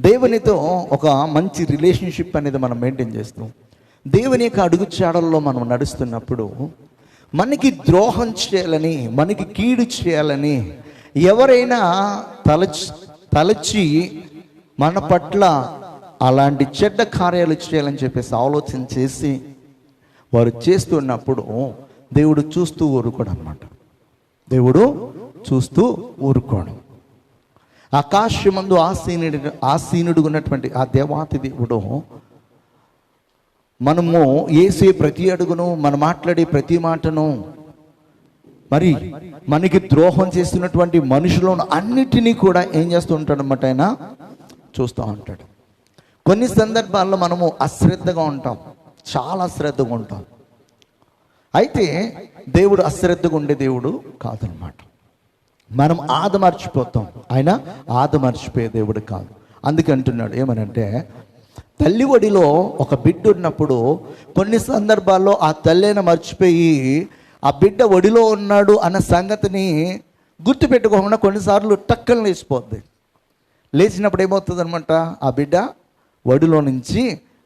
దేవునితో ఒక మంచి రిలేషన్షిప్ అనేది మనం మెయింటైన్ చేస్తాం. దేవుని యొక్క అడుగు చాడల్లో మనం నడుస్తున్నప్పుడు మనకి ద్రోహం చేయాలని మనకి కీడు చేయాలని ఎవరైనా తలచి తలచి మన పట్ల అలాంటి చెడ్డ కార్యాలు చేయాలని చెప్పేసి ఆలోచన చేసి వారు చేస్తున్నప్పుడు దేవుడు చూస్తూ ఊరుకోడు అనమాట దేవుడు చూస్తూ ఊరుకోడు. ఆకాశమందు ఆసీనుడి ఆసీనుడు ఉన్నటువంటి ఆ దేవాతి దేవుడు మనము వేసే ప్రతి అడుగును మనం మాట్లాడే ప్రతి మాటను మరి మనకి ద్రోహం చేస్తున్నటువంటి మనుషులను అన్నిటినీ కూడా ఏం చేస్తూ ఉంటాడు అన్నమాట ఆయన? చూస్తూ ఉంటాడు. కొన్ని సందర్భాల్లో మనము అశ్రద్ధగా ఉంటాం. చాలా అశ్రద్ధగా ఉంటాం. అయితే దేవుడు అశ్రద్ధగా ఉండే దేవుడు కాదనమాట మనం ఆదమర్చిపోతాం ఆయన ఆదమర్చిపోయే దేవుడు కాదు. అందుకే అంటున్నాడు ఏమనంటే తల్లి ఒడిలో ఒక బిడ్డ ఉన్నప్పుడు కొన్ని సందర్భాల్లో ఆ తల్లిని మర్చిపోయి ఆ బిడ్డ ఒడిలో ఉన్నాడు అన్న సంగతిని గుర్తుపెట్టుకోకుండా కొన్నిసార్లు టక్కన లేచిపోద్ది. లేచినప్పుడు ఏమవుతుంది అనమాట ఆ బిడ్డ ఒడిలో నుంచి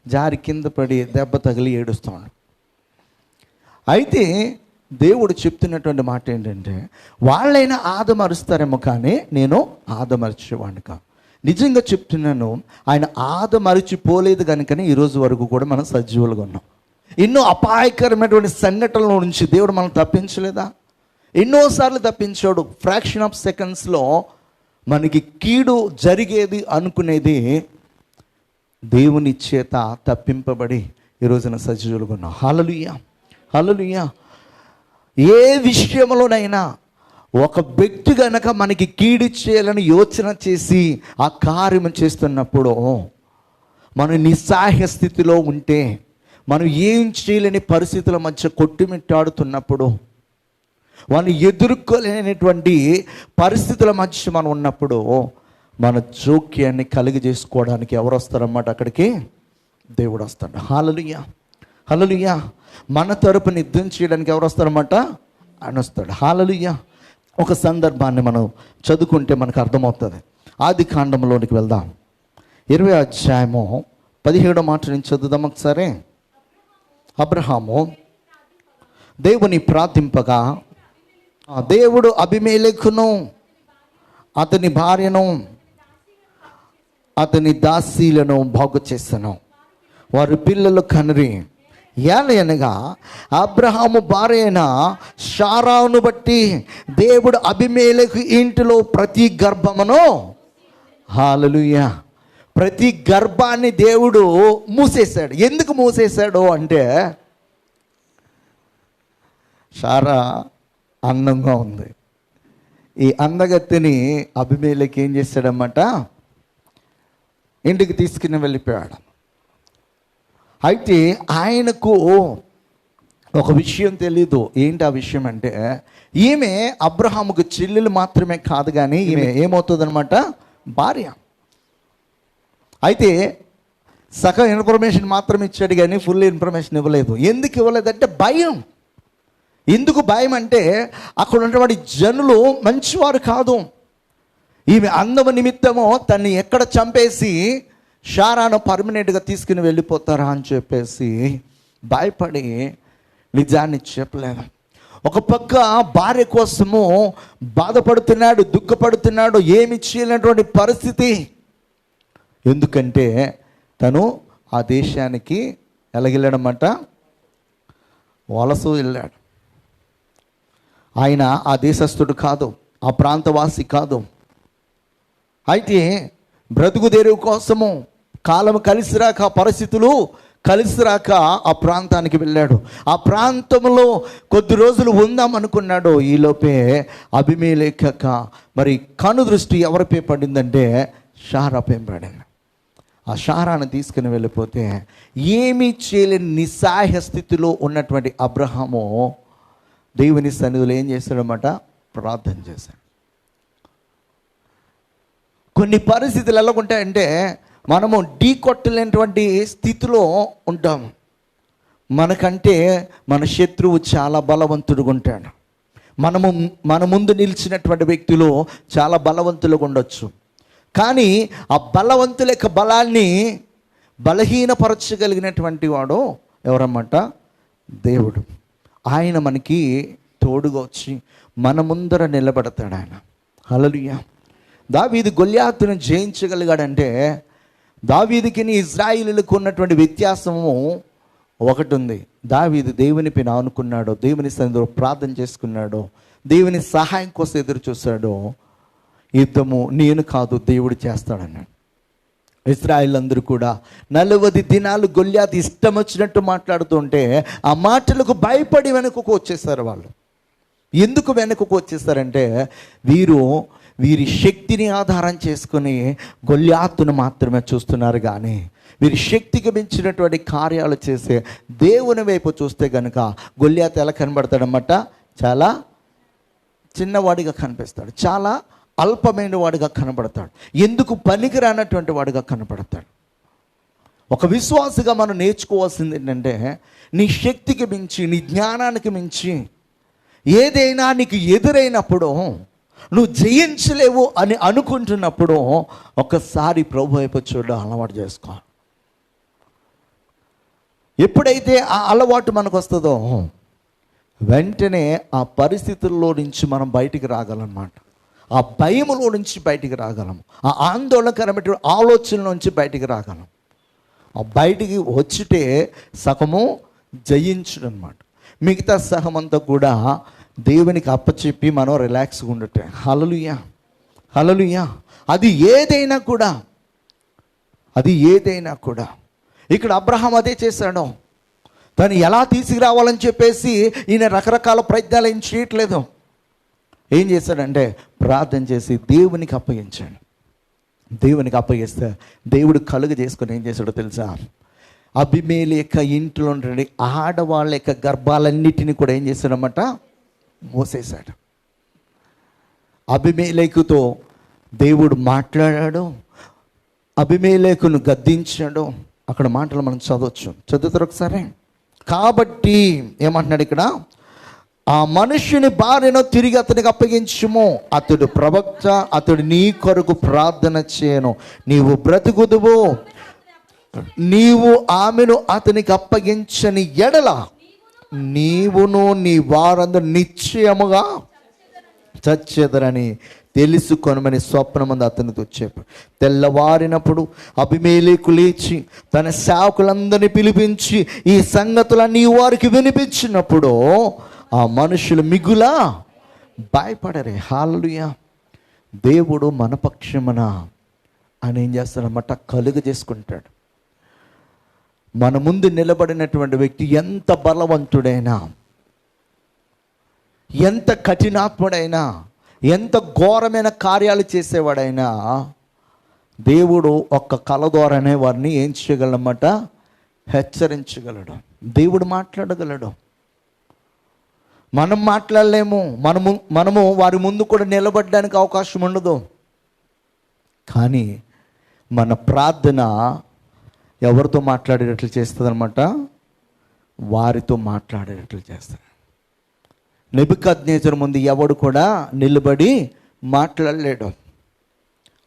జారి కింద పడి దెబ్బ తగిలి ఏడుస్తాడు అయితే దేవుడు చెప్తున్నటువంటి మాట ఏంటంటే వాళ్ళైనా ఆదమరుస్తారేమో కానీ నేను ఆదమరిచేవాడిని కాదు. నిజంగా చెప్తున్నాను ఆయన ఆదమరిచిపోలేదు కనుకనే ఈరోజు వరకు కూడా మనం సజీవులుగా ఉన్నాం. ఎన్నో అపాయకరమైనటువంటి సంఘటనల నుంచి దేవుడు మనం తప్పించలేదా? ఎన్నోసార్లు తప్పించాడు. ఫ్రాక్షన్ ఆఫ్ సెకండ్స్లో మనకి కీడు జరిగేది అనుకునేది దేవుని చేత తప్పింపబడి ఈ రోజున సజీవులుగా ఉన్నాం. హలలుయ్యా హలలుయ్యా ఏ విషయంలోనైనా ఒక వ్యక్తి గనక మనకి కీడు చేయాలని యోచన చేసి ఆ కార్యం చేస్తున్నప్పుడు మనం నిస్సాహ్య స్థితిలో ఉంటే మనం ఏం చేయలేని పరిస్థితుల మధ్య కొట్టుమిట్టాడుతున్నప్పుడు వాళ్ళు ఎదుర్కోలేనటువంటి పరిస్థితుల మధ్య మనం ఉన్నప్పుడు మన జోక్యాన్ని కలిగి చేసుకోవడానికి ఎవరు వస్తారన్నమాట అక్కడికి? దేవుడు వస్తాడు. హలలుయ హలలుయ మన తరపున యుద్ధం చేయడానికి ఎవరు వస్తారన్నమాట? ఆయన వస్తాడు. హాలలుయ్య ఒక సందర్భాన్ని మనం చదువుకుంటే మనకు అర్థమవుతుంది. ఆది కాండంలోనికి వెళ్దాం. ఇరవై అధ్యాయము పదిహేడో మాట నుంచి చదువుదాం ఒకసారి. అబ్రహాము దేవుని ప్రార్థింపగా దేవుడు అభిమేలకును అతని భార్యను అతని దాసీలను బాగు చేస్తాను వారి పిల్లలు కనరి. ఏలయనగా అబ్రహాము భార్య అయిన షారాను బట్టి దేవుడు అభిమేలకు ఇంటిలో ప్రతి గర్భమును హాలలుయ ప్రతి గర్భాన్ని దేవుడు మూసేశాడు. ఎందుకు మూసేశాడు అంటే షారా అందంగా ఉంది. ఈ అందగత్తిని అభిమేలకి ఏం చేశాడన్నమాట? ఇంటికి తీసుకుని వెళ్ళిపోయాడు. అయితే ఆయనకు ఒక విషయం తెలీదు. ఏంటి ఆ విషయం అంటే ఈమె అబ్రహాముకు చెల్లెలు మాత్రమే కాదు కానీ ఈమె ఏమవుతుంది అనమాట భార్య. అయితే సగం ఇన్ఫర్మేషన్ మాత్రం ఇచ్చాడు కానీ ఫుల్ ఇన్ఫర్మేషన్ ఇవ్వలేదు. ఎందుకు ఇవ్వలేదంటే భయం. ఎందుకు భయం అంటే అక్కడ ఉన్నటువంటి జనులు మంచివారు కాదు. ఈమె అందము నిమిత్తము తన్ని ఎక్కడ చంపేసి షారాను పర్మనెంట్గా తీసుకుని వెళ్ళిపోతారా అని చెప్పేసి భయపడి నిజాన్ని చెప్పలేదు. ఒక పక్క భార్య కోసము బాధపడుతున్నాడు దుఃఖపడుతున్నాడు ఏమి చేయలేనటువంటి పరిస్థితి. ఎందుకంటే తను ఆ దేశానికి ఎలాగెళ్ళాడన్నమాట వలస వెళ్ళాడు. ఆయన ఆ దేశస్థుడు కాదు ఆ ప్రాంతవాసి కాదు. అయితే బ్రతుకు తెరువు కోసము కాలం కలిసి రాక పరిస్థితులు కలిసి రాక ఆ ప్రాంతానికి వెళ్ళాడు. ఆ ప్రాంతంలో కొద్ది రోజులు ఉందాం అనుకున్నాడు ఈలోపే అభిమేలేఖక మరి కను దృష్టి ఎవరిపై పడిందంటే షారాపై పడింది. ఆ షారాను తీసుకుని వెళ్ళిపోతే ఏమీ చేయలేని నిస్సాహ్య స్థితిలో ఉన్నటువంటి అబ్రహము దేవుని సన్నిధిలో ఏం చేశాడనమాట ప్రార్థన చేశాడు. కొన్ని పరిస్థితులు ఎలా ఉంటాయంటే మనము ఢీ కొట్టలేనటువంటి స్థితిలో ఉంటాం మనకంటే మన శత్రువు చాలా బలవంతుడుగా ఉంటాడు. మనము మన ముందు నిలిచినటువంటి వ్యక్తులు చాలా బలవంతులుగా ఉండొచ్చు. కానీ ఆ బలవంతుల యొక్క బలాన్ని బలహీనపరచగలిగినటువంటి వాడు ఎవరన్నమాట? దేవుడు. ఆయన మనకి తోడుగా వచ్చి మన ముందర నిలబడతాడు ఆయన. హలలుయ ఇది గొల్యాతును జయించగలిగాడంటే దావీదికి ఇజ్రాయిలీలకు ఉన్నటువంటి వ్యత్యాసము ఒకటి ఉంది దావీది దేవుని పైన ఆనుకున్నాడో దేవుని సన్నిధిలో ప్రార్థన చేసుకున్నాడో దేవుని సహాయం కోసం ఎదురు చూశాడో యుద్ధము నేను కాదు దేవుడు చేస్తాడన్నాడు. ఇస్రాయిల్ అందరూ కూడా నలవది దినాలు గొల్యాత్ ఇష్టం వచ్చినట్టు మాట్లాడుతుంటే ఆ మాటలకు భయపడి వెనుకకు వచ్చేసారు వాళ్ళు. ఎందుకు వెనుకకు వచ్చేసారంటే వీరు వీరి శక్తిని ఆధారం చేసుకుని గొల్యాత్తును మాత్రమే చూస్తున్నారు కానీ వీరి శక్తికి మించినటువంటి కార్యాలు చేసే దేవుని వైపు చూస్తే కనుక గొల్యాత్ ఎలా కనబడతాడనమాట చాలా చిన్నవాడిగా కనిపిస్తాడు. చాలా అల్పమైన వాడిగా కనబడతాడు. ఎందుకు పనికిరానటువంటి వాడిగా కనబడతాడు? ఒక విశ్వాసగా మనం నేర్చుకోవాల్సింది ఏంటంటే నీ శక్తికి మించి నీ జ్ఞానానికి మించి ఏదైనా నీకు ఎదురైనప్పుడు నువ్వు జయించలేవు అని అనుకుంటున్నప్పుడు ఒకసారి ప్రభు వైపు చూడడం అలవాటు చేసుకో. ఎప్పుడైతే ఆ అలవాటు మనకు వస్తుందో వెంటనే ఆ పరిస్థితుల్లో నుంచి మనం బయటికి రాగలన్నమాట ఆ భయములో నుంచి బయటికి రాగలం. ఆ ఆందోళనకరమైన ఆలోచనల నుంచి బయటికి రాగలం. ఆ బయటికి వచ్చితే సగము జయించడం అన్నమాట మిగతా సగమంతా కూడా దేవునికి అప్పచెప్పి మనం రిలాక్స్గా ఉండటం. హలలుయా హలలుయా అది ఏదైనా కూడా. అది ఏదైనా కూడా. ఇక్కడ అబ్రహాం అదే చేశాడు. దాన్ని ఎలా తీసుకురావాలని చెప్పేసి ఈయన రకరకాల ప్రయత్నాలు ఏం చేయట్లేదు. ఏం చేశాడంటే ప్రార్థన చేసి దేవునికి అప్పగించాడు. దేవునికి అప్పగిస్తే దేవుడు కలుగు చేసుకొని ఏం చేశాడో తెలుసా? అభిమేలి యొక్క ఇంట్లో ఉండే ఆడవాళ్ళ యొక్క గర్భాలన్నిటిని కూడా ఏం చేశాడన్నమాట? మోసేశాడు అభిమేలేకుతో దేవుడు మాట్లాడాడు అభిమేలేకును గద్దించాడు. అక్కడ మాటలు మనం చదవచ్చు. చదువుతారు ఒకసారి? కాబట్టి ఏమంటున్నాడు ఇక్కడ? ఆ మనుష్యుని భార్యను తిరిగి అతనికి అప్పగించుము. అతడు ప్రవక్త అతడు నీ కొరకు ప్రార్థన చేయను. నీవు బ్రతుకుదువు. నీవు ఆమెను అతనికి అప్పగించని ఎడల నీవును నీ వారందరూ నిశ్చయముగా చచ్చేదరని తెలుసుకొనమని స్వప్నమంది అతనితో చెప్పాడు. తెల్లవారినప్పుడు అభిమేలేకు లేచి తన సేవకులందరినీ పిలిపించి ఈ సంగతులన్నీ వారికి వినిపించినప్పుడు ఆ మనుషులు మిగులా భయపడరే. హాలుయా దేవుడు మన పక్షమున ఆయన ఏం చేస్తాడన్నమాట? కలుగ చేసుకుంటాడు మన ముందు నిలబడినటువంటి వ్యక్తి ఎంత బలవంతుడైనా ఎంత కఠినాత్ముడైనా ఎంత ఘోరమైన కార్యాలు చేసేవాడైనా దేవుడు ఒక్క కళ ద్వారానే వారిని ఏం చేయగలమాట హెచ్చరించగలడు. దేవుడు మాట్లాడగలడు. మనం మాట్లాడలేము. మనము మనము వారి ముందు కూడా నిలబడడానికి అవకాశం ఉండదు. కానీ మన ప్రార్థన ఎవరితో మాట్లాడేటట్లు చేస్తుందనమాట వారితో మాట్లాడేటట్లు చేస్తారు. నెబుకద్నేజర్ ముందు ఎవడు కూడా నిలబడి మాట్లాడలేడు.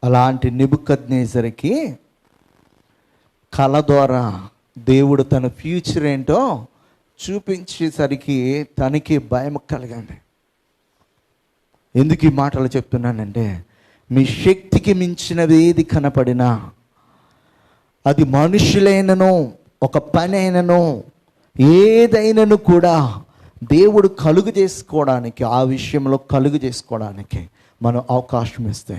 అలాంటి నిబుకద్నేజర్కి కళ ద్వారా దేవుడు తన ఫ్యూచర్ ఏంటో చూపించేసరికి తనకి భయం కలిగింది. ఎందుకు ఈ మాటలు చెప్తున్నానంటే మీ శక్తికి మించినది ఏది కనపడినా అది మనుషులైనను ఒక పని అయినను ఏదైనను కూడా దేవుడు కలుగు చేసుకోవడానికి ఆ విషయంలో కలుగు చేసుకోవడానికి మనం అవకాశం ఇస్తే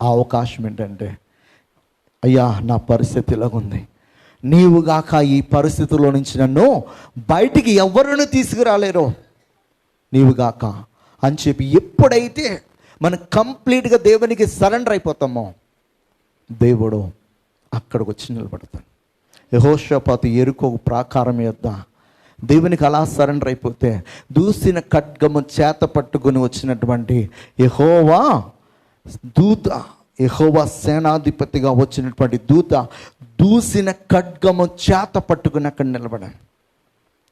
ఆ అవకాశం ఏంటంటే అయ్యా నా పరిస్థితి ఇలాగుంది. నీవుగాక ఈ పరిస్థితుల్లో నుంచి నన్ను బయటికి ఎవరిని తీసుకురాలేరు. నీవుగాక అని చెప్పి ఎప్పుడైతే మనం కంప్లీట్గా దేవునికి సరెండర్ అయిపోతామో దేవుడు అక్కడికి వచ్చి నిలబడతాను. యహోషపాతు ఎరుకో ప్రాకారం యొద్ద దేవునికి అలా సరెండర్ అయిపోతే దూసిన ఖడ్గము చేత పట్టుకుని వచ్చినటువంటి యహోవా దూత యహోవా సేనాధిపతిగా వచ్చినటువంటి దూత దూసిన ఖడ్గము చేత పట్టుకుని అక్కడ నిలబడాను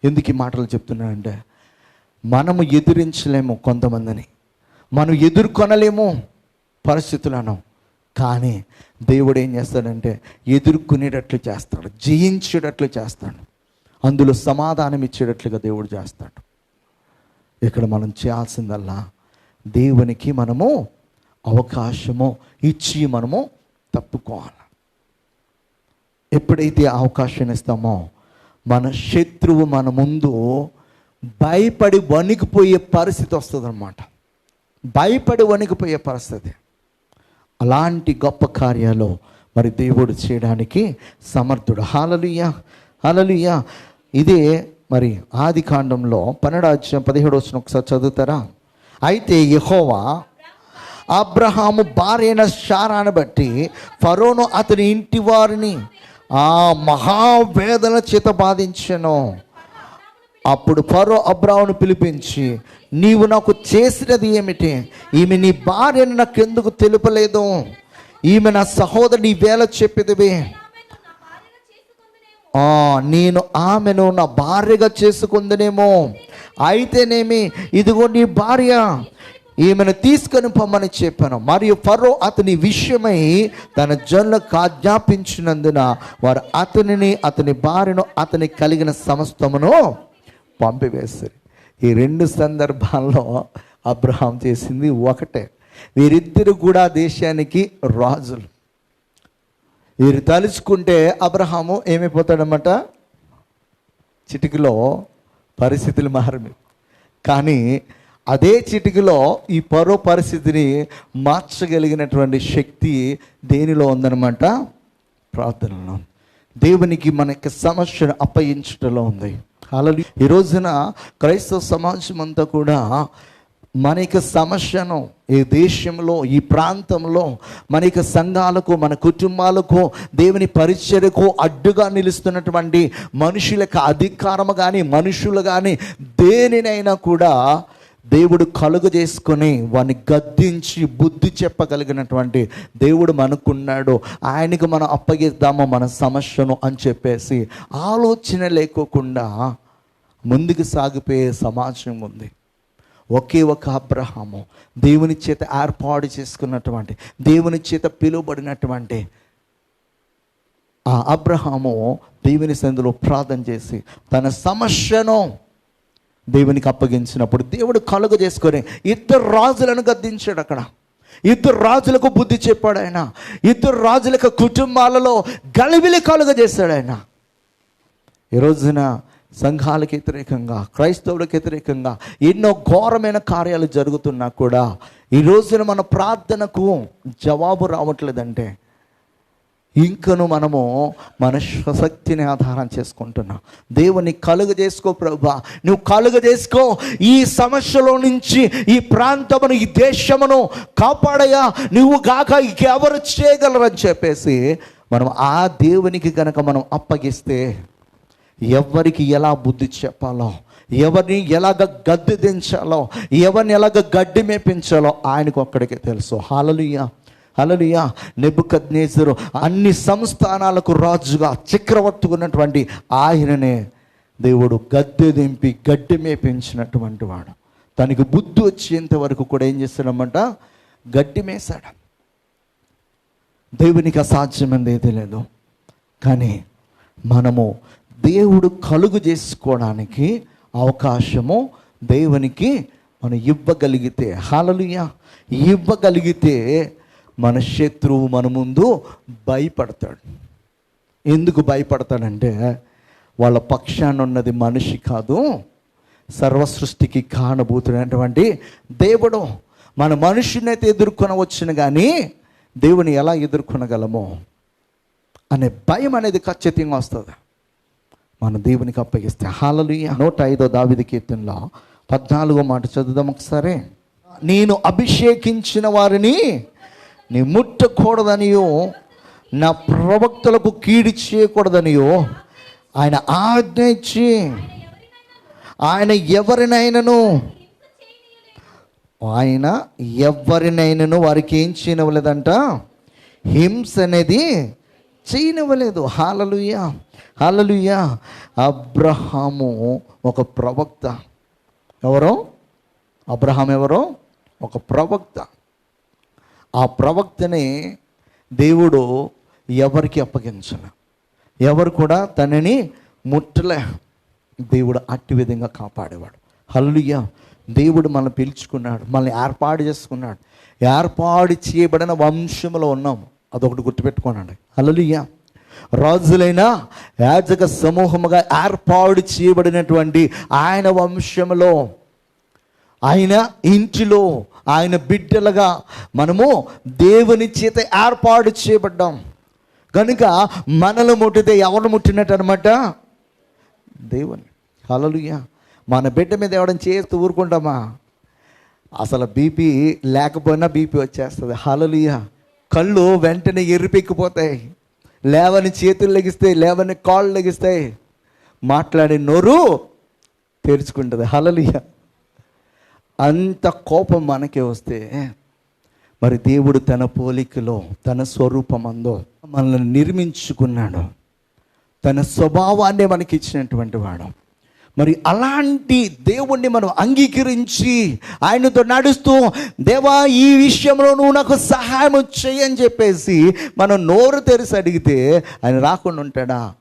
ఎందుకు ఈ మాటలు చెప్తున్నానంటే మనము ఎదిరించలేము కొంతమందిని. మనం ఎదుర్కొనలేము పరిస్థితులను. కానీ దేవుడు ఏం చేస్తాడంటే ఎదుర్కొనేటట్లు చేస్తాడు జయించేటట్లు చేస్తాడు. అందులో సమాధానం ఇచ్చేటట్లుగా దేవుడు చేస్తాడు. ఇక్కడ మనం చేయాల్సిందల్లా దేవునికి మనము అవకాశము ఇచ్చి మనము తప్పుకోవాలి. ఎప్పుడైతే అవకాశం ఇస్తామో మన శత్రువు మన ముందు భయపడి వణికిపోయే పరిస్థితి వస్తుందన్నమాట. భయపడి వణికిపోయే పరిస్థితి. అలాంటి గొప్ప కార్యాలు మరి దేవుడు చేయడానికి సమర్థుడు. హాలలుయ్య హాలలుయ్య ఇదే మరి ఆది కాండంలో పన్నెండు అధ్యాయం పదిహేడు వచ్చిన ఒకసారి చదువుతారా? అయితే యహోవా అబ్రహాము భార్యైన శారాను బట్టి ఫరోను అతని ఇంటి వారిని ఆ మహావేదన చేత బాధించను. అప్పుడు ఫరో అబ్రాహ్ను పిలిపించి నీవు నాకు చేసినది ఏమిటి? ఈమె నీ భార్యను నాకు ఎందుకు తెలుపలేదు? ఈమె నా సహోదరి నీ వేళ చెప్పేదివే. నేను ఆమెను నా భార్యగా చేసుకుందనేమో. అయితేనేమి ఇదిగో నీ భార్య. ఈమెను తీసుకొని పొమ్మని చెప్పాను. మరియు ఫరో అతని విషయమై తన జన్లకు ఆజ్ఞాపించినందున వారు అతనిని అతని భార్యను అతని కలిగిన సమస్తమును పంపివేశారు ఈ రెండు సందర్భాల్లో అబ్రహాం చేసింది ఒకటే. వీరిద్దరు కూడా దేశానికి రాజులు. వీరు తలుచుకుంటే అబ్రహాము ఏమైపోతాడనమాట చిటికలో పరిస్థితులు మారమి కానీ అదే చిటికలో ఈ పరో పరిస్థితిని మార్చగలిగినటువంటి శక్తి దేనిలో ఉందన్నమాట? ప్రార్థనలో. దేవునికి మన యొక్క సమస్యను అప్పయించటంలో ఉంది. అలాగే ఈ రోజున క్రైస్తవ సమాజం అంతా కూడా మన యొక్క సమస్యను ఈ దేశంలో ఈ ప్రాంతంలో మన యొక్క సంఘాలకు మన కుటుంబాలకు దేవుని పరిచర్యకు అడ్డుగా నిలుస్తున్నటువంటి మనుషుల యొక్క అధికారము కానీ మనుషులు కానీ దేనినైనా కూడా దేవుడు కలుగు చేసుకుని వాడిని గద్దించి బుద్ధి చెప్పగలిగినటువంటి దేవుడు మనకున్నాడు. ఆయనకు మనం అప్పగిద్దాము మన సమస్యను అని చెప్పేసి ఆలోచన లేకోకుండా ముందుకు సాగిపోయే సమాజం ఉంది. ఒకే ఒక అబ్రహాము దేవుని చేత ఏర్పాటు చేసుకున్నటువంటి దేవుని చేత పిలువబడినటువంటి ఆ అబ్రహాము దేవుని సందులో ప్రార్థన చేసి తన సమస్యను దేవునికి అప్పగించినప్పుడు దేవుడు కలుగు చేసుకొని ఇద్దరు రాజులను గద్దించాడు అక్కడ. ఇద్దరు రాజులకు బుద్ధి చెప్పాడు ఆయన. ఇద్దరు రాజులకు కుటుంబాలలో గలిబిలి కలుగ చేశాడు ఆయన. ఈ రోజున సంఘాలకు వ్యతిరేకంగా క్రైస్తవులకు వ్యతిరేకంగా ఎన్నో ఘోరమైన కార్యాలు జరుగుతున్నా కూడా ఈ రోజున మన ప్రార్థనకు జవాబు రావట్లేదంటే ఇంకను మనము మన శక్తిని ఆధారం చేసుకుంటున్నాం. దేవుని కలుగ చేసుకో ప్రభా. నువ్వు కలుగ చేసుకో. ఈ సమస్యలో నుంచి ఈ ప్రాంతమును ఈ దేశమును కాపాడయా నువ్వు గాక ఇంకెవరు చేయగలరని చెప్పేసి మనం ఆ దేవునికి కనుక మనం అప్పగిస్తే ఎవరికి ఎలా బుద్ధి చెప్పాలో ఎవరిని ఎలాగ గద్దె దించాలో ఎవరిని ఎలాగ గడ్డి మేపించాలో ఆయనకు ఒక్కడికే తెలుసు. హాలలుయ్యా అలలియా నెబుకద్నేసరు అన్ని సంస్థానాలకు రాజుగా చక్రవర్తి ఉన్నటువంటి ఆయననే దేవుడు గద్దె దింపి గడ్డి మేపించినటువంటి వాడు. తనకి బుద్ధి వచ్చేంత వరకు కూడా ఏం చేస్తాడమ్మంట గడ్డి మేశాడు. దేవునికి అసాధ్యమైనది ఏదీ లేదు. కానీ మనము దేవుడు కలుగు చేసుకోవడానికి అవకాశము దేవునికి మనం ఇవ్వగలిగితే హాలలుయ ఇవ్వగలిగితే మన శత్రువు మన ముందు భయపడతాడు. ఎందుకు భయపడతాడంటే వాళ్ళ పక్షాన ఉన్నది మనిషి కాదు సర్వసృష్టికి కారణభూతుడైనటువంటి దేవుడు. మన మనుషుని అయితే ఎదుర్కొనవచ్చును కానీ దేవుని ఎలా ఎదుర్కొనగలమో అనే భయం అనేది ఖచ్చితంగా వస్తుంది. మన దేవునికి అప్పగిస్తే. హాలలు నూట ఐదో దావిది కీర్తనలో పద్నాలుగో మాట చదువుదాం ఒకసారి. నేను అభిషేకించిన వారిని నీ ముట్టకూడదనియో నా ప్రవక్తలకు కీడి చేయకూడదనియో ఆయన ఆజ్ఞ ఇచ్చి ఆయన ఎవరినైనాను ఆయన ఎవరినైనాను వారికి ఏం చేయనివ్వలేదంట? హింస అనేది చేయనివ్వలేదు. హాలలుయ్యా హాలలుయ్యా అబ్రహాము ఒక ప్రవక్త. ఎవరో? అబ్రహాం ఎవరో? ఒక ప్రవక్త. ఆ ప్రవక్తని దేవుడు ఎవరికి అప్పగించల ఎవరు కూడా తనని ముట్టలే. దేవుడు అట్టి విధంగా కాపాడేవాడు. హల్లుయ్య దేవుడు మనల్ని పిలుచుకున్నాడు మనల్ని ఏర్పాటు చేసుకున్నాడు. ఏర్పాటు చేయబడిన వంశంలో ఉన్నాం అదొకటి గుర్తుపెట్టుకోనండి. హల్లుయ్య రాజులైన యాజక సమూహముగా ఏర్పాటు చేయబడినటువంటి ఆయన వంశంలో ఆయన ఇంటిలో ఆయన బిడ్డలుగా మనము దేవుని చేత ఏర్పాటు చేయబడ్డాం. కనుక మనలు ముట్టితే ఎవరు ముట్టినట్టు అనమాట దేవుని. హలలుయ్య మన బిడ్డ మీద ఎవడం చేస్తూ ఊరుకుంటామా? అసలు బీపీ లేకపోయినా బీపీ వచ్చేస్తుంది. హలలుయ కళ్ళు వెంటనే ఎర్రిపెక్కిపోతాయి లేవని చేతులు లెగిస్తాయి లేవని కాళ్ళు లెగిస్తాయి. మాట్లాడే నోరు తెరుచుకుంటుంది. హలలుయ అంత కోపం మనకే వస్తే మరి దేవుడు తన పోలికలో తన స్వరూపమందో మనల్ని నిర్మించుకున్నాడు. తన స్వభావాన్ని మనకి ఇచ్చినటువంటి వాడు. మరి అలాంటి దేవుణ్ణి మనం అంగీకరించి ఆయనతో నడుస్తూ దేవా ఈ విషయంలో నువ్వు నాకు సహాయం చేయని చెప్పేసి మనం నోరు తెరిసి అడిగితే ఆయన రాకుండా ఉంటాడా?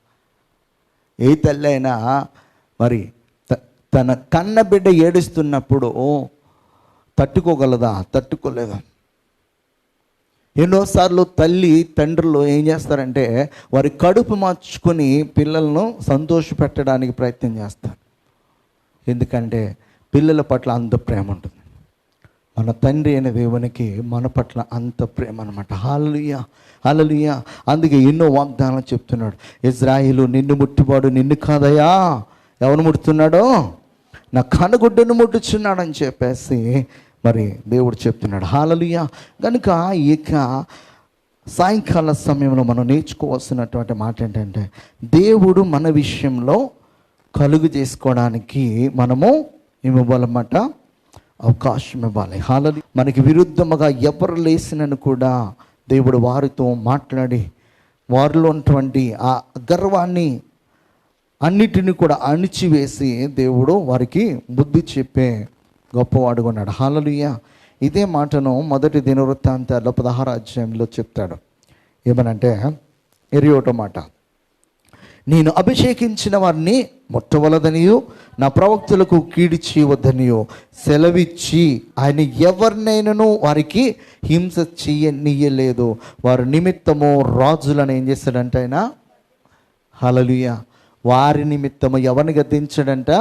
ఏ తల్లి అయినా మరి తన కన్న బిడ్డ ఏడుస్తున్నప్పుడు తట్టుకోగలదా? తట్టుకోలేదా? ఎన్నోసార్లు తల్లి తండ్రులు ఏం చేస్తారంటే వారి కడుపు మార్చుకొని పిల్లలను సంతోషపెట్టడానికి ప్రయత్నం చేస్తారు. ఎందుకంటే పిల్లల పట్ల అంత ప్రేమ ఉంటుంది. మన తండ్రి అయిన దేవునికి మన పట్ల అంత ప్రేమ అనమాట హాలలుయ హాలలుయ. అందుకే ఎన్నో వాగ్దానాలు చెప్తున్నాడు. ఇజ్రాయిలు నిన్ను ముట్టివాడు నిన్ను కాదయా ఎవరు ముడుతున్నాడో? నా కనుగుడ్డను ముట్టుచున్నాడని చెప్పేసి మరి దేవుడు చెప్తున్నాడు. హాలలుయ. కనుక ఇక సాయంకాల సమయంలో మనం నేర్చుకోవాల్సినటువంటి మాట ఏంటంటే దేవుడు మన విషయంలో కలుగు చేసుకోవడానికి మనము ఇవ్వాలన్నమాట అవకాశం ఇవ్వాలి. హాలలి మనకి విరుద్ధముగా ఎవరు లేసినను కూడా దేవుడు వారితో మాట్లాడి వారిలో ఉన్నటువంటి ఆ గర్వాన్ని అన్నిటిని కూడా అణిచివేసి దేవుడు వారికి బుద్ధి చెప్పే గొప్పవాడు ఉన్నాడు. హాలలుయ్య ఇదే మాటను మొదటి దినవృత్తాంతాల్లో పదహార అధ్యాయంలో చెప్తాడు. ఏమనంటే ఎరియోటో మాట. నేను అభిషేకించిన వారిని ముట్టవలదనియు నా ప్రవక్తలకు కీడి చేయవద్దనియో సెలవిచ్చి ఆయన ఎవరినైనాను వారికి హింస చెయ్యనీయలేదు వారి నిమిత్తము రాజులను ఏం చేస్తాడంటే ఆయన హలలుయ వారి నిమిత్తము ఎవరిని గద్దించాడంట?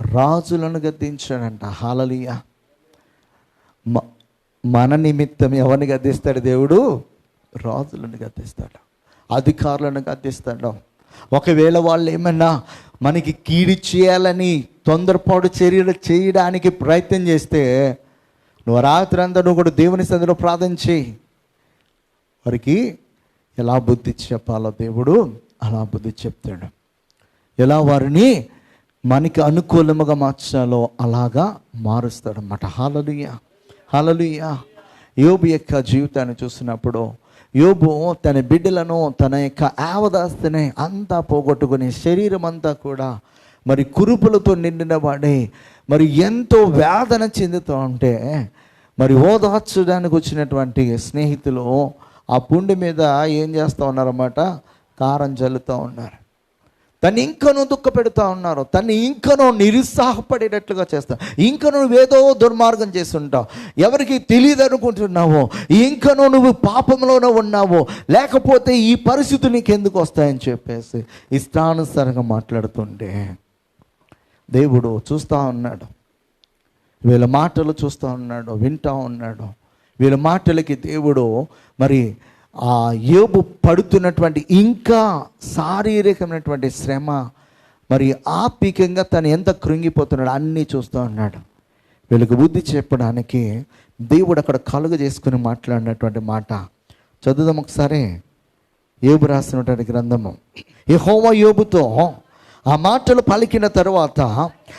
రాజులను గద్దించాడంట. హలలుయ మ- మన నిమిత్తం ఎవరిని గద్దిస్తాడు దేవుడు? రాజులను గద్దిస్తాడు. అధికారులను గద్దిస్తాడు. ఒకవేళ వాళ్ళు ఏమన్నా మనకి కీడి చేయాలని తొందరపాటు చర్యలు చేయడానికి ప్రయత్నం చేస్తే నువ్వు రాత్రి అంతా నువ్వు కూడా దేవుని సందులో ప్రార్థన చేయి. వారికి ఎలా బుద్ధి చెప్పాలో దేవుడు అలా బుద్ధి చెప్తాడు. ఎలా వారిని మనకి అనుకూలముగా మార్చాలో అలాగా మారుస్తాడు అన్నమాట. హాలలుయ హాలలుయ యోబు యొక్క జీవితాన్ని చూసినప్పుడు యోబు తన బిడ్డలను తన యొక్క ఆవదాస్తిని అంతా పోగొట్టుకుని శరీరం అంతా కూడా మరి కురుపులతో నిండిన వాడే మరి ఎంతో వేదన చెందుతూ ఉంటే మరి ఓదార్చడానికి వచ్చినటువంటి స్నేహితులు ఆ పుండి మీద ఏం చేస్తూ ఉన్నారన్నమాట? కారం చల్లుతూ ఉన్నారు. తను ఇంకనూ దుఃఖ పెడుతూ ఉన్నారు తను ఇంకనూ నిరుత్సాహపడేటట్లుగా చేస్తావు ఇంకా నువ్వు ఏదో దుర్మార్గం చేస్తుంటావు. ఎవరికి తెలియదు అనుకుంటున్నావు ఇంకనూ నువ్వు పాపంలోనే ఉన్నావో లేకపోతే ఈ పరిస్థితి నీకు ఎందుకు వస్తాయని చెప్పేసి ఇష్టానుసారంగా మాట్లాడుతుంటే దేవుడు చూస్తూ ఉన్నాడు. వీళ్ళ మాటలు చూస్తూ ఉన్నాడు వింటూ ఉన్నాడు. వీళ్ళ మాటలకి దేవుడు మరి ఆ యోబు పడుతున్నటువంటి ఇంకా శారీరకమైనటువంటి శ్రమ మరి ఆపికంగా తను ఎంత కృంగిపోతున్నాడు అన్నీ చూస్తూ ఉన్నాడు. వీళ్ళకి బుద్ధి చెప్పడానికి దేవుడు అక్కడ కలుగు చేసుకుని మాట్లాడినటువంటి మాట. చదువుదాం ఒకసారి. యోబు రాసినటువంటి గ్రంథము. యహోమ యోబుతో ఆ మాటలు పలికిన తరువాత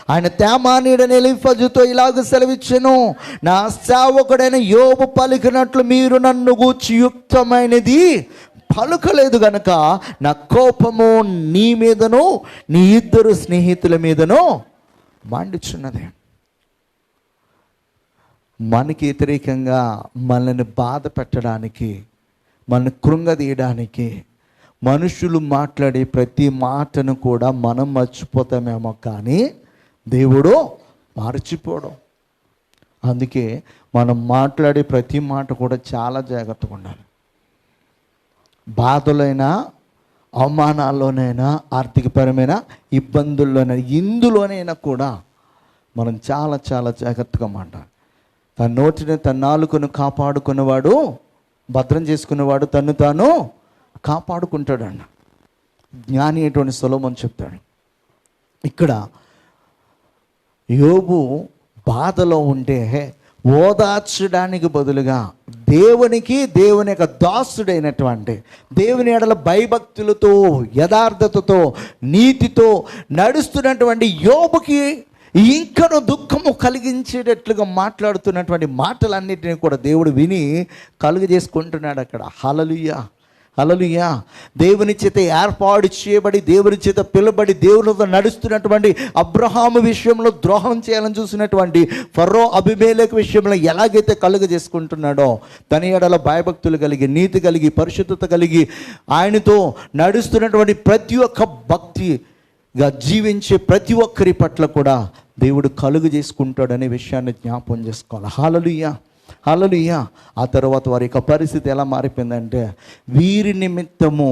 ఆయన తేమానీడని ఎలిఫజుతో ఇలాగ సెలవిచ్చెను నా సేవకుడైన యోబు పలికినట్లు మీరు నన్ను గూర్చి యుక్తమైనది పలుకలేదు గనక నా కోపము నీ మీదను నీ ఇద్దరు స్నేహితుల మీదను మండుచున్నది. మనకి వ్యతిరేకంగా మనల్ని బాధ పెట్టడానికి మనల్ని కృంగదీయడానికి మనుషులు మాట్లాడే ప్రతి మాటను కూడా మనం మర్చిపోతామేమో కానీ దేవుడు మర్చిపోవడం అందుకే మనం మాట్లాడే ప్రతి మాట కూడా చాలా జాగ్రత్తగా ఉండాలి. బాధలైనా అవమానాల్లోనైనా ఆర్థికపరమైన ఇబ్బందుల్లోనైనా ఇందులోనైనా కూడా మనం చాలా చాలా జాగ్రత్తగా మాట్లాడాలి. తన నోటిని తన నాలుకను కాపాడుకున్నవాడు భద్రం చేసుకున్నవాడు తను తాను కాపాడుకుంటాడన్న. జ్ఞాని అటువంటి సులభం చెప్తాడు. ఇక్కడ యోబు బాధలో ఉంటే ఓదార్చడానికి బదులుగా దేవునికి దేవుని యొక్క దాసుడైనటువంటి దేవుని ఎడల భయభక్తులతో యథార్థతతో నీతితో నడుస్తున్నటువంటి యోబుకి ఇంకను దుఃఖము కలిగించేటట్లుగా మాట్లాడుతున్నటువంటి మాటలన్నింటినీ కూడా దేవుడు విని కలుగజేసుకుంటున్నాడు అక్కడ. హలలుయ్యా అలలుయా దేవుని చేత ఏర్పాటు చేయబడి దేవుని చేత పిలబడి దేవునితో నడుస్తున్నటువంటి అబ్రహాము విషయంలో ద్రోహం చేయాలని చూసినటువంటి ఫర్రో అభిమేలకు విషయంలో ఎలాగైతే కలుగ చేసుకుంటున్నాడో తన ఎడల భయభక్తులు కలిగి నీతి కలిగి పరిశుద్ధత కలిగి ఆయనతో నడుస్తున్నటువంటి ప్రతి ఒక్క భక్తిగా జీవించే ప్రతి ఒక్కరి పట్ల కూడా దేవుడు కలుగు చేసుకుంటాడనే విషయాన్ని జ్ఞాపం చేసుకోవాలి. Hallelujah hallelujah. ఆ తర్వాత వారి యొక్క పరిస్థితి ఎలా మారిపోయిందంటే వీరి నిమిత్తము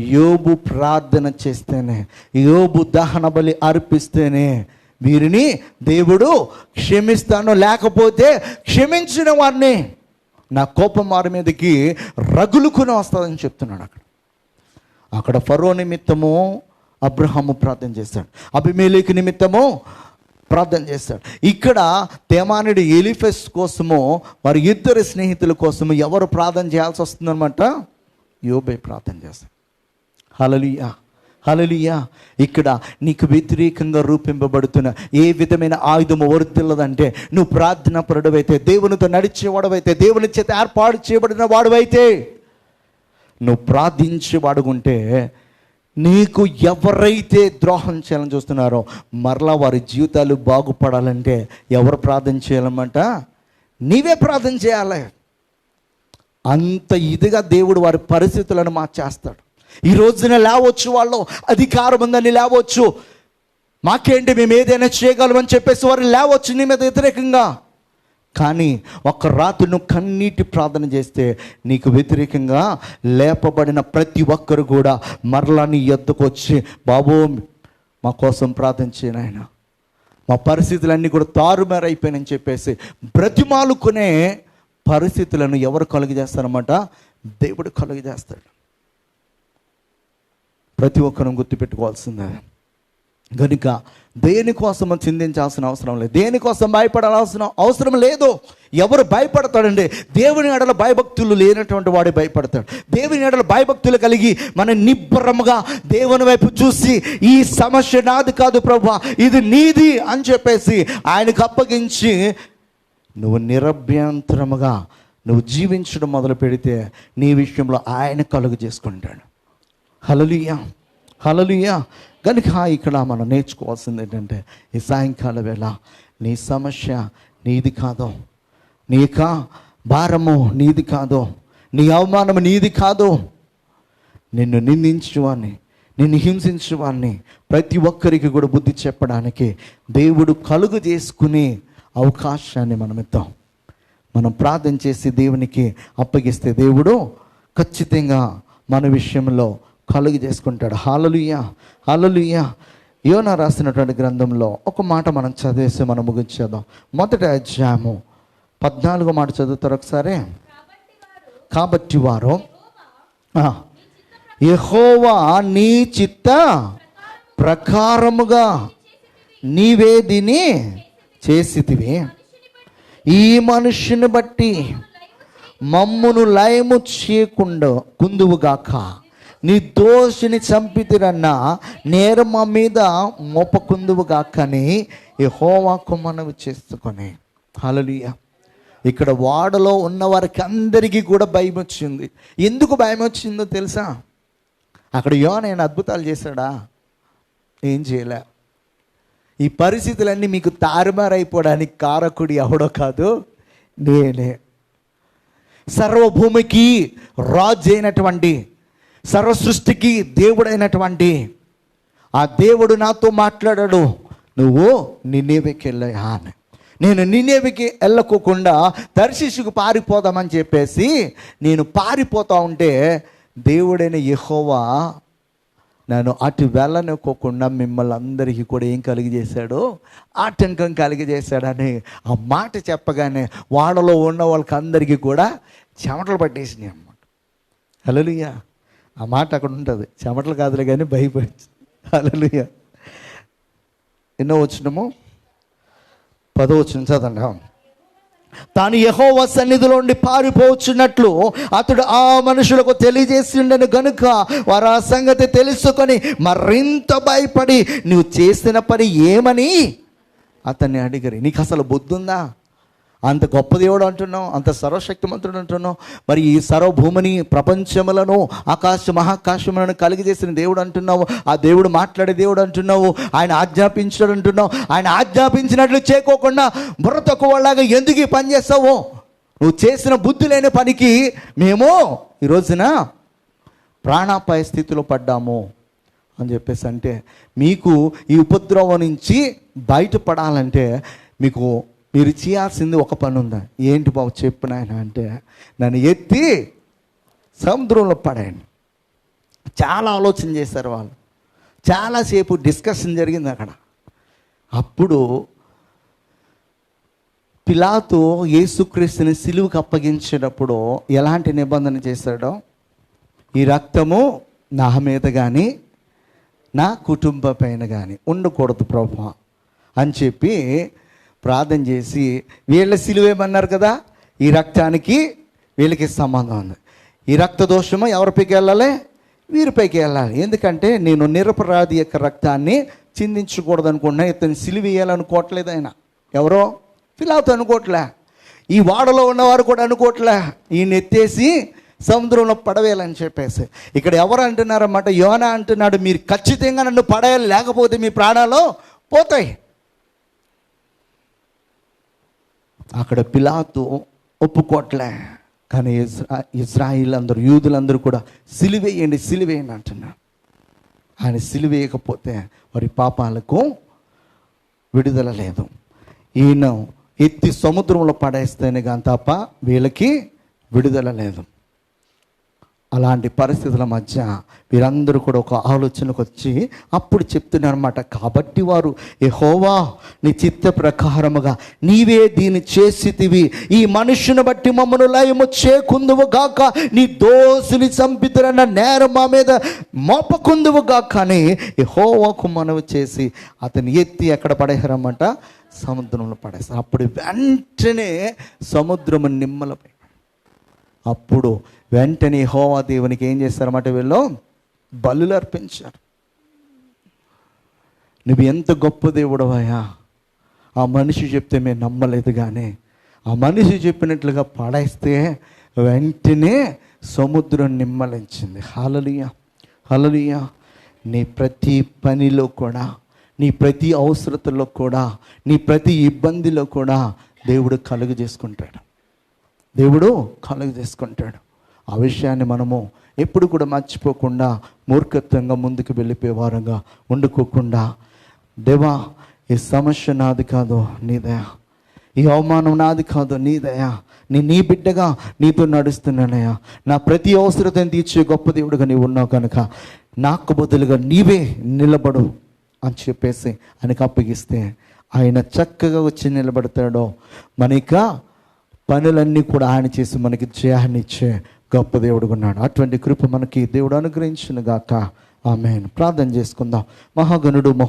యోబు ప్రార్థన చేస్తేనే యోబు దహన బలి అర్పిస్తేనే వీరిని దేవుడు క్షమిస్తాను లేకపోతే క్షమించిన వారిని నా కోపం వారి మీదకి రగులుకుని వస్తుందని చెప్తున్నాడు అక్కడ. అక్కడ ఫరో నిమిత్తము అబ్రహాము ప్రార్థన చేస్తాడు అభిమేలికి నిమిత్తము ప్రార్థన చేస్తాడు. ఇక్కడ తేమానుడి ఎలిఫెస్ కోసము వారి ఇద్దరు స్నేహితుల కోసము ఎవరు ప్రార్థన చేయాల్సి వస్తుందనమాట యోబే ప్రార్థన చేస్తాడు. హలలియా హలలియా ఇక్కడ నీకు వ్యతిరేకంగా రూపింపబడుతున్న ఏ విధమైన ఆయుధము వర్తిల్లదంటే నువ్వు ప్రార్థన పరుడవైతే దేవునితో నడిచేవాడవైతే దేవుని చేత ఏర్పాటు చేయబడిన వాడువైతే నువ్వు ప్రార్థించి వాడుకుంటే నీకు ఎవరైతే ద్రోహం చేయాలని చూస్తున్నారో మరలా వారి జీవితాలు బాగుపడాలంటే ఎవరు ప్రార్థన చేయాలన్నమాట నీవే ప్రార్థన చేయాలి. అంత ఇదిగా దేవుడు వారి పరిస్థితులను మార్చేస్తాడు. ఈ రోజున లేవచ్చు వాళ్ళు అధికారం ఉందని లేవచ్చు. మాకేంటి మేము ఏదైనా చేయగలమని చెప్పేసి వారు లేవచ్చు నీ మీద వ్యతిరేకంగా. కానీ ఒక రాత్రి నువ్వు కన్నీటి ప్రార్థన చేస్తే నీకు వ్యతిరేకంగా లేపబడిన ప్రతి ఒక్కరు కూడా మరలా నీ ఎద్దుకు వచ్చి బాబో మా కోసం ప్రార్థన మా పరిస్థితులన్నీ కూడా తారుమారైపోయినని చెప్పేసి బ్రతిమాలుకునే పరిస్థితులను ఎవరు కలుగజేస్తారన్నమాట? దేవుడు కలుగజేస్తాడు. ప్రతి ఒక్కరూ గుర్తుపెట్టుకోవాల్సిందే. కనుక దేనికోసం చిందించాల్సిన అవసరం లేదు. దేనికోసం భయపడాల్సిన అవసరం లేదు. ఎవరు భయపడతాడండి దేవుని ఎడల భయభక్తులు లేనటువంటి వాడు భయపడతాడు. దేవుని ఎడల భయభక్తులు కలిగి మన నిబ్బరముగా దేవుని వైపు చూసి ఈ సమస్య నాది కాదు ప్రభా ఇది నీది అని చెప్పేసి ఆయనకు అప్పగించి నువ్వు నిరభ్యంతరముగా నువ్వు జీవించడం మొదలు పెడితే నీ విషయంలో ఆయన కలుగు చేసుకుంటాడు. హలలుయా హలలుయా కనుక ఇక్కడ మనం నేర్చుకోవాల్సింది ఏంటంటే ఈ సాయంకాల వేళ నీ సమస్య నీది కాదు నీ యొక్క భారము నీది కాదు నీ అవమానము నీది కాదు నిన్ను నిందించువాన్ని నిన్ను హింసించువాన్ని ప్రతి ఒక్కరికి కూడా బుద్ధి చెప్పడానికి దేవుడు కలుగు చేసుకునే అవకాశాన్ని మనం ఇద్దాం. మనం ప్రార్థన చేసి దేవునికి అప్పగిస్తే దేవుడు ఖచ్చితంగా మన విషయంలో కలుగు చేసుకుంటాడు. హాలలుయ్య హాలలుయ్య యోనా రాసినటువంటి గ్రంథంలో ఒక మాట మనం చదివేసి మనం ముగించేద్దాం. మొదట అధ్యాయము పద్నాలుగో మాట చదువుతారు ఒకసారి. కాబట్టి వారు యహోవా నీ చిత్త ప్రకారముగా నీవేదిని చేసితివి. ఈ మనుషుని బట్టి మమ్మును లయము చేయకుండా కుందువుగాక. నీ దోషిని చంపితిరన్న నేరం మా మీద మోపకుందువుగాకని యెహోవాకు మనవి చేసుకొని హల్లెలూయా. ఇక్కడ వాడలో ఉన్న వారికి అందరికీ కూడా భయం వచ్చింది. ఎందుకు భయం వచ్చిందో తెలుసా? అక్కడ యో నేను అద్భుతాలు చేశాడా? ఏం చేయలే. ఈ పరిస్థితులన్నీ మీకు తారుమారైపోవడానికి కారకుడి ఎవడో కాదు నేనే. సర్వభూమికి రాజు అయినటువంటి సర్వసృష్టికి దేవుడైనటువంటి ఆ దేవుడు నాతో మాట్లాడాడు. నువ్వు నిన్నేవికి వెళ్ళయా అని నేను నిన్నేవికి వెళ్ళకోకుండా దర్శిషుకు పారిపోదామని చెప్పేసి నేను పారిపోతా ఉంటే దేవుడైన యహోవా నన్ను అటు వెళ్ళనుకోకుండా మిమ్మల్ని అందరికీ కూడా ఏం కలిగజేశాడు ఆటంకం కలిగజేశాడని ఆ మాట చెప్పగానే వాళ్ళలో ఉన్న వాళ్ళకి అందరికీ కూడా చెమటలు పట్టేసినాయి అన్నమాట. హలలుయ ఆ మాట అక్కడ ఉంటుంది. చెమటలు కాదులే కానీ భయపడి అలలు ఎన్నో వచ్చినము పదో వచ్చిన చదవండి. తాను యహోవ సన్నిధిలో ఉండి పారిపోచున్నట్లు అతడు ఆ మనుషులకు తెలియజేసిండను గనుక వారు ఆ సంగతి తెలుసుకొని మరింత భయపడి నువ్వు చేసిన పని ఏమని? అతన్ని అడిగారు. నీకు అసలు బుద్ధి ఉందా అంత గొప్ప దేవుడు అంటున్నాం అంత సర్వశక్తిమంతుడు అంటున్నాం. మరి ఈ సర్వభూమిని ప్రపంచములను ఆకాశ మహాకాశములను కలిగజేసిన దేవుడు అంటున్నావు ఆ దేవుడు మాట్లాడే దేవుడు అంటున్నావు ఆయన ఆజ్ఞాపించాడు అంటున్నావు. ఆయన ఆజ్ఞాపించినట్లు చేయకోకుండా బుర్ర తక్కువలాగా ఎందుకు ఈ పని చేస్తావు? నువ్వు చేసిన బుద్ధి లేని పనికి మేము ఈ రోజున ప్రాణాపాయ స్థితిలో పడ్డాము అని చెప్పేసి అంటే మీకు ఈ ఉపద్రవం నుంచి బయటపడాలంటే మీకు మీరు చేయాల్సింది ఒక పని ఉందా ఏంటి బాబు చెప్పు నాయన అంటే నన్ను ఎత్తి సముద్రంలో పడాయండి. చాలా ఆలోచన చేశారు వాళ్ళు. చాలాసేపు డిస్కషన్ జరిగింది అక్కడ. అప్పుడు పిలాతో యేసుక్రీస్తుని సిలువుకు అప్పగించేటప్పుడు ఎలాంటి నిబంధన చేశాడో? ఈ రక్తము నా మీద కానీ నా కుటుంబ పైన కానీ ఉండకూడదు ప్రభు అని చెప్పి ప్రార్థన చేసి వీళ్ళ సిలువేమన్నారు కదా ఈ రక్తానికి వీళ్ళకి సంబంధం ఉంది. ఈ రక్త దోషము ఎవరిపైకి వెళ్ళాలి? వీరిపైకి వెళ్ళాలి. ఎందుకంటే నేను నిరపరాధి యొక్క రక్తాన్ని చిందించకూడదు అనుకున్నా ఇతను సిలివేయాలనుకోవట్లేదు ఆయన. ఎవరో? పిలాతో అనుకోవట్లే ఈ వాడలో ఉన్నవారు కూడా అనుకోవట్లే ఈయన ఎత్తేసి సముద్రంలో పడవేయాలని చెప్పేసి. ఇక్కడ ఎవరు అంటున్నారన్నమాట? యోనా అంటున్నాడు మీరు ఖచ్చితంగా నన్ను పడేయాలి లేకపోతే మీ ప్రాణాలు పోతాయి. అక్కడ పిలాతు ఒప్పుకోట్లే. కానీ ఇజ్రా ఇజ్రాయిల్ అందరూ యూదులందరూ కూడా సిలివేయండి సిలివేయండి అంటున్నారు. ఆయన సిలివేయకపోతే వారి పాపాలకు విడుదల లేదు. ఈయన ఎత్తి సముద్రంలో పడేస్తేనే కానీ తప్ప వీళ్ళకి విడుదల లేదు. అలాంటి పరిస్థితుల మధ్య వీరందరూ కూడా ఒక ఆలోచనకు వచ్చి అప్పుడు చెప్తున్నారన్నమాట. కాబట్టి వారు ఎహోవా నీ చిత్త ప్రకారముగా నీవే దీన్ని చేసితివి. ఈ మనుషుని బట్టి మమ్మను లయము చేకుందువు గాక. నీ దోసుని చంపితురన్న నేరం మా మీద మోపకుందువు గాక అని ఎహోవాకు మనవి చేసి అతని ఎత్తి ఎక్కడ పడేశారన్నమాట? సముద్రంలో పడేస్తారు అప్పుడు వెంటనే సముద్రము నిమ్మలపై. అప్పుడు వెంటనే హోవా దేవునికి ఏం చేస్తారన్నమాట వీళ్ళు? బలులు అర్పించారు నువ్వు ఎంత గొప్ప దేవుడవయ్యా. ఆ మనిషి చెప్తే మేము నమ్మలేదు కానీ ఆ మనిషి చెప్పినట్లుగా పడేస్తే వెంటనే సముద్రం నిమ్మలించింది. హలలియ హలలియ నీ ప్రతి పనిలో కూడా నీ ప్రతి అవసరతలో కూడా నీ ప్రతి ఇబ్బందిలో కూడా దేవుడు కలుగు చేసుకుంటాడు. దేవుడు కలుగు చేసుకుంటాడు. ఆ విషయాన్ని మనము ఎప్పుడు కూడా మర్చిపోకుండా మూర్ఖత్వంగా ముందుకు వెళ్ళిపోయే వారంగా వండుకోకుండా దేవా ఈ సమస్య నాది కాదు నీదయా ఈ అవమానం నాది కాదు నీదయా నీ నీ బిడ్డగా నీతో నడుస్తున్నానయ్యా. నా ప్రతి అవసరతను తీర్చే గొప్ప దేవుడుగా నీవు ఉన్నావు కనుక నాకు బదులుగా నీవే నిలబడు అని చెప్పేసి ఆయనకు అప్పగిస్తే ఆయన చక్కగా వచ్చి నిలబడతాడో ఇక పనులన్నీ కూడా ఆయన చేసి మనకి జయాన్ని ఇచ్చే గొప్ప దేవుడు ఉన్నాడు. అటువంటి కృప మనకి దేవుడు అనుగ్రహించిన గాక ఆమె ప్రార్థన చేసుకుందాం. మహాగణుడు మహో